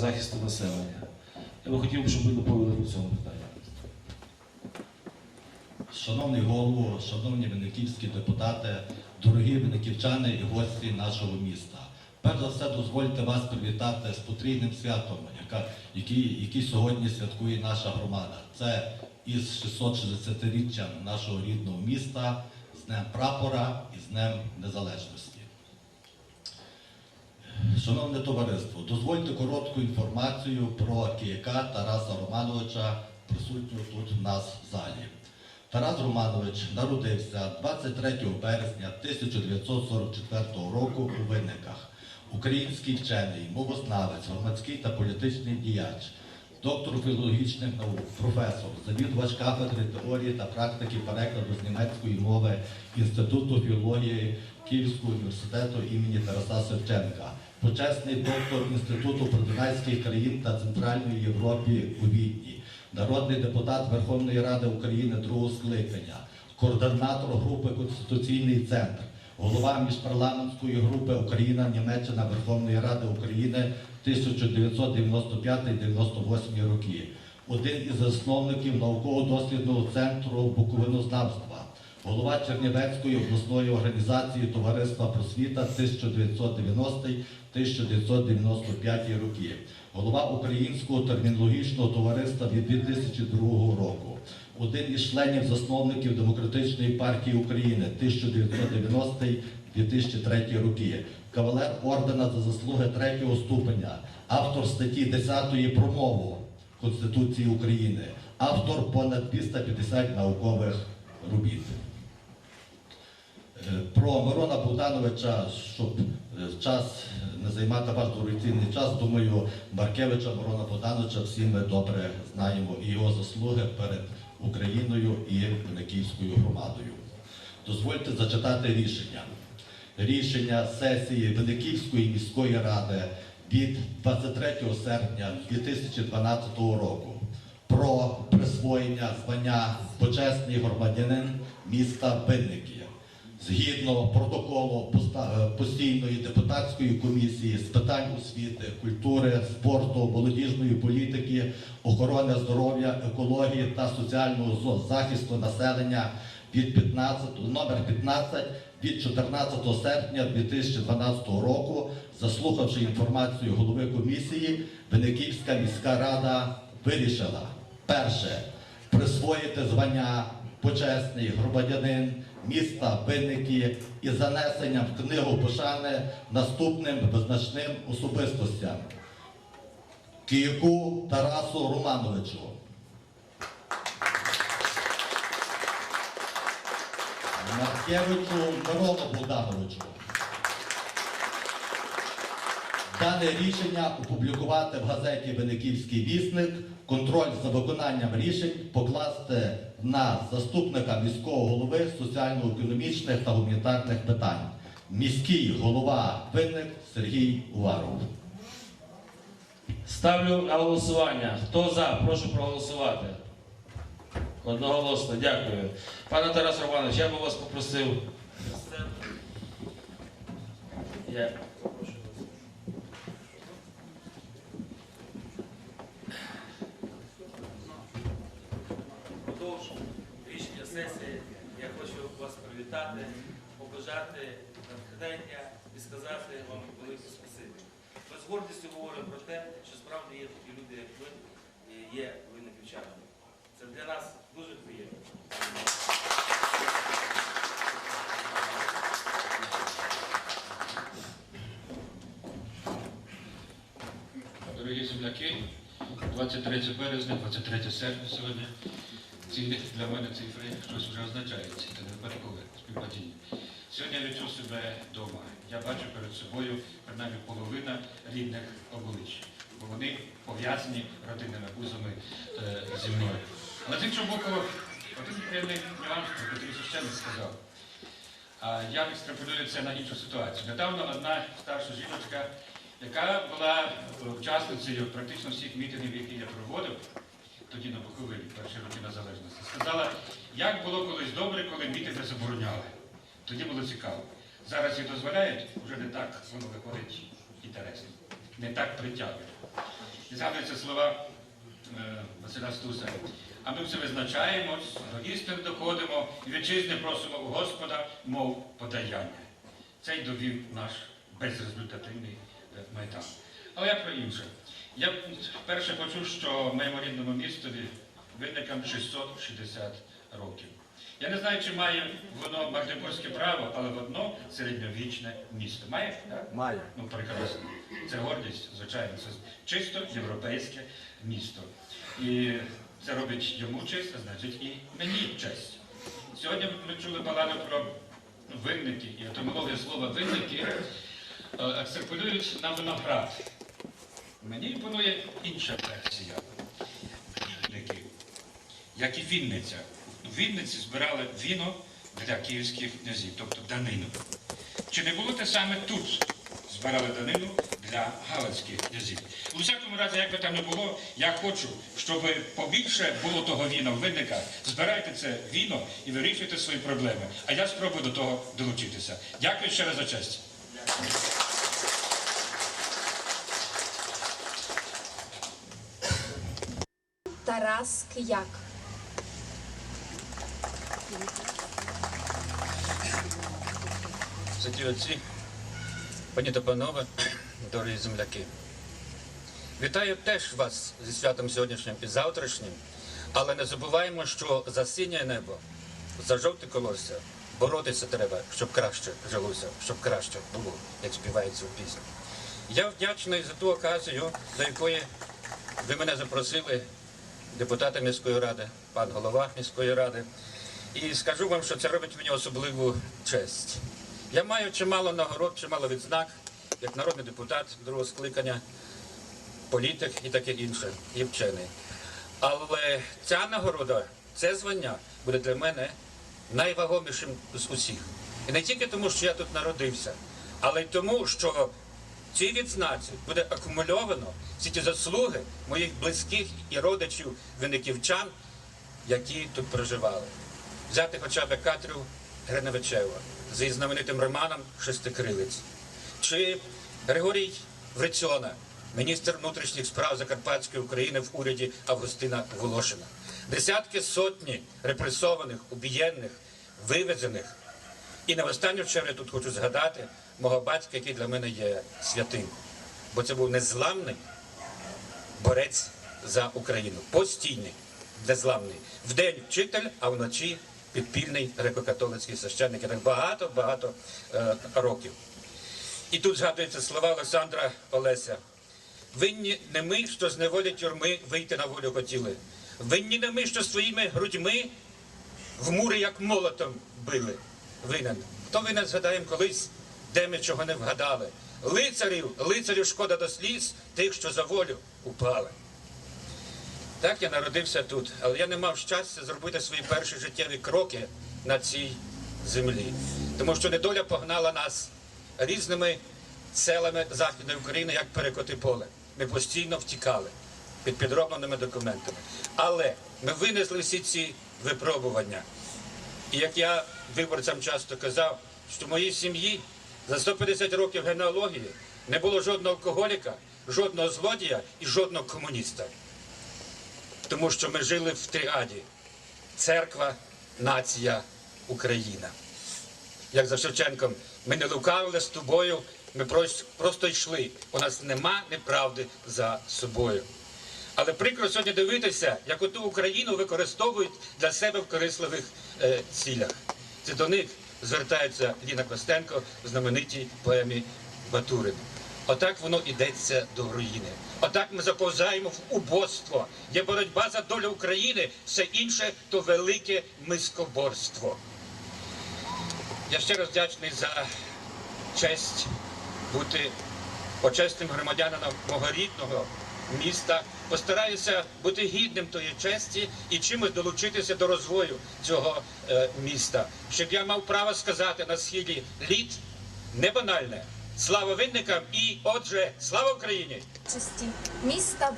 захисту населення. Я би хотів, щоб ви доповіли по цьому питанню. Шановний голово, шановні виниківські депутати, дорогі виниківчани і гості нашого міста. Перш за все, дозвольте вас привітати з потрійним святом, який, який сьогодні святкує наша громада. Це із 660-річчям нашого рідного міста, з Днем Прапора і з Днем Незалежності. Шановне товариство, дозвольте коротку інформацію про кияка Тараса Романовича, присутнього тут в нас в залі. Тарас Романович народився 23 березня 1944 року у Винниках. Український вчений, мовознавець, громадський та політичний діяч, доктор філологічних наук, професор, завідувач кафедри теорії та практики перекладу з німецької мови Інституту філології Київського університету імені Тараса Шевченка, почесний доктор Інституту продунайських країн та Центральної Європи у Відні, народний депутат Верховної Ради України другого скликання, координатор групи Конституційний центр, голова міжпарламентської групи Україна-Німеччина Верховної Ради України 1995-98 роки, один із засновників науково-дослідного центру Буковинознавства, голова Чернівецької обласної організації Товариства просвіта 1990-1995 роки, голова Українського термінологічного товариства від 2002 року, один із членів засновників Демократичної партії України 1990-2003 роки, кавалер ордена за заслуги третього ступеня, автор статті 10 про мову Конституції України, автор понад 250 наукових робіт. Е, Про Мирона Богдановича, щоб е, час не займати ваш дорогоцінний час, думаю, Маркевича Мирона Богдановича всі ми добре знаємо і його заслуги перед Україною і Вениківською громадою. Дозвольте зачитати рішення. Рішення сесії Вениківської міської ради від 23 серпня 2012 року про присвоєння звання почесний громадянин міста Винники. Згідно протоколу е, постійної депутатської комісії з питань освіти, культури, спорту, молодіжної політики, охорони здоров'я, екології та соціального захисту населення від 15, номер 15 від 14 серпня 2012 року, заслухавши інформацію голови комісії, Вениківська міська рада вирішила перше присвоїти звання почесний громадянин міста Винники і занесенням в книгу пошани наступним визначним особистостям. Кияку Тарасу Романовичу. Маркевичу Мирону Богдановичу. Дане рішення опублікувати в газеті Вениківський вісник, контроль за виконанням рішень покласти на заступника міського голови соціально-економічних та гуманітарних питань. Міський голова Винник Сергій Уваров. Ставлю на голосування. Хто за? Прошу проголосувати. Одноголосно, дякую. Пане Тарас Романович, я би вас попросив. Я попрошу вас. Продовжу рішення сесії. Я хочу вас привітати, побажати натхнення і сказати вам велике спасибі. Ми з гордістю говоримо про те, що справді є такі люди, як ви, і є винниківчанами. Це для нас дуже приємно. Дорогі земляки, 23 березня, 23 серпня сьогодні. Ці для мене цифри щось вже означають, це не випадкове співпадіння. Сьогодні я відчув себе вдома. Я бачу перед собою принаймні половина рідних облич, бо вони пов'язані родинними вузами е, зі мною. Але з іншого боку, один певний нюанс, про який священник сказав. А я екстраполюю це на іншу ситуацію. Недавно одна старша жіночка, яка була учасницею практично всіх мітингів, які я проводив, тоді на Буковині, перші роки незалежності, сказала, як було колись добре, коли мітинги забороняли. Тоді було цікаво. Зараз їх дозволяють, вже не так воно виходить інтересно, не так притягує. і згадуються слова е, Василя Стуса. А ми все визначаємось, до істини доходимо і вітчизни просимо у Господа, мов подаяння. Це й довів наш безрезультативний е, майдан. Але я про інше. Я вперше почув, що в моєму рідному містові виникам 660 років. Я не знаю, чи має воно магдебурзьке право, але воно середньовічне місто. Має? Так? Має. Ну, прекрасно. Це гордість, звичайно, це чисто європейське місто. І це робить йому честь, а значить і мені честь. Сьогодні ми чули баладу про винники, і етимологія слова винники е, екстраполюють на виноград. Мені імпонує інша версія. Вінники, як і Вінниця. Вінниці збирали віно для київських князів, тобто данину. Чи не було те саме тут? Збирали данину для галицьких князів. У всякому разі, як би там не було, я хочу, щоб побільше було того віна в винниках. Збирайте це віно і вирішуйте свої проблеми. А я спробую до того долучитися. Дякую ще раз за честь. Тарас Кияк. Святі отці, пані та панове, дорогі земляки. Вітаю теж вас зі святом сьогоднішнім і завтрашнім, але не забуваємо, що за синє небо, за жовте колосся боротися треба, щоб краще жилося, щоб краще було, як співається у пісні. Я вдячний за ту оказію, до якої ви мене запросили, депутата міської ради, пан голова міської ради. І скажу вам, що це робить мені особливу честь. Я маю чимало нагород, чимало відзнак, як народний депутат другого скликання, політик і таке інше, і вчений. Але ця нагорода, це звання буде для мене найвагомішим з усіх. І не тільки тому, що я тут народився, але й тому, що цій відзнаці буде акумульовано всі ті заслуги моїх близьких і родичів виниківчан, які тут проживали. Взяти хоча б Катрю Гриневичева з знаменитим романом Шестикрилець. Чи Григорій Врицьона, міністр внутрішніх справ Закарпатської України в уряді Августина Волошина. Десятки сотні репресованих, убієнних, вивезених. І на останню чергу я тут хочу згадати мого батька, який для мене є святим. Бо це був незламний борець за Україну. Постійний, незламний. Вдень вчитель, а вночі підпільний греко-католицький священник. Так багато-багато е, років. І тут згадуються слова Олександра Олеся. Винні не ми, що з неволі тюрми вийти на волю хотіли. Винні не ми, що своїми грудьми в мури як молотом били. Винен. Хто винен згадаємо колись, де ми чого не вгадали. Лицарів, лицарів шкода до сліз, тих, що за волю упали. Так я народився тут, але я не мав щастя зробити свої перші життєві кроки на цій землі. Тому що недоля погнала нас різними селами Західної України, як перекоти поле. Ми постійно втікали під підробленими документами. Але ми винесли всі ці випробування. І як я виборцям часто казав, що в моїй сім'ї за 150 років генеалогії не було жодного алкоголіка, жодного злодія і жодного комуніста. Тому що ми жили в тріаді церква, нація, Україна. Як за Шевченком, ми не лукавили з тобою, ми просто йшли. У нас нема неправди за собою. Але прикро сьогодні дивитися, як оту Україну використовують для себе в корисливих е, цілях. Це до них звертається Ліна Костенко в знаменитій поемі Батурин. Отак воно йдеться до руїни. Отак ми заповзаємо в убоство. Є боротьба за долю України, все інше то велике мискоборство. Я ще раз вдячний за честь бути почесним громадянином мого рідного міста. Постараюся бути гідним тої честі і чимось долучитися до розвою цього е, міста, щоб я мав право сказати на схилі літ не банальне. Слава винникам і, отже, слава Україні! Чисті міста